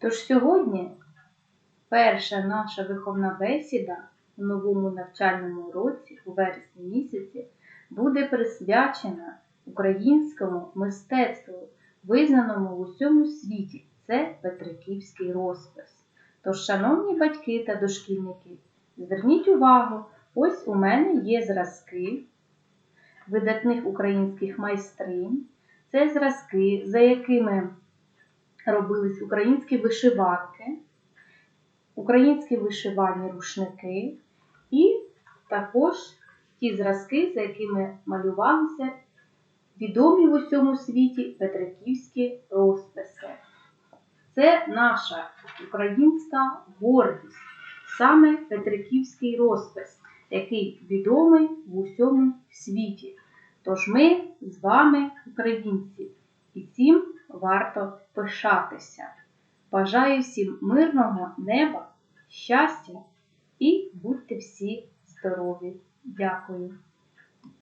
Тож сьогодні перша наша виховна бесіда у новому навчальному році у вересні місяці буде присвячена українському мистецтву, визнаному в усьому світі. Це Петриківський розпис. Тож, шановні батьки та дошкільники, зверніть увагу, ось у мене є зразки видатних українських майстринь. Це зразки, за якими робились українські вишиванки, українські вишивальні рушники і також ті зразки, за якими малювалися відомі в усьому світі петриківські розписи. Це наша українська гордість, саме Петриківський розпис, який відомий в усьому світі. Тож ми з вами українці, і цим варто пишатися. Бажаю всім мирного неба, щастя і будьте всі здорові! Дякую!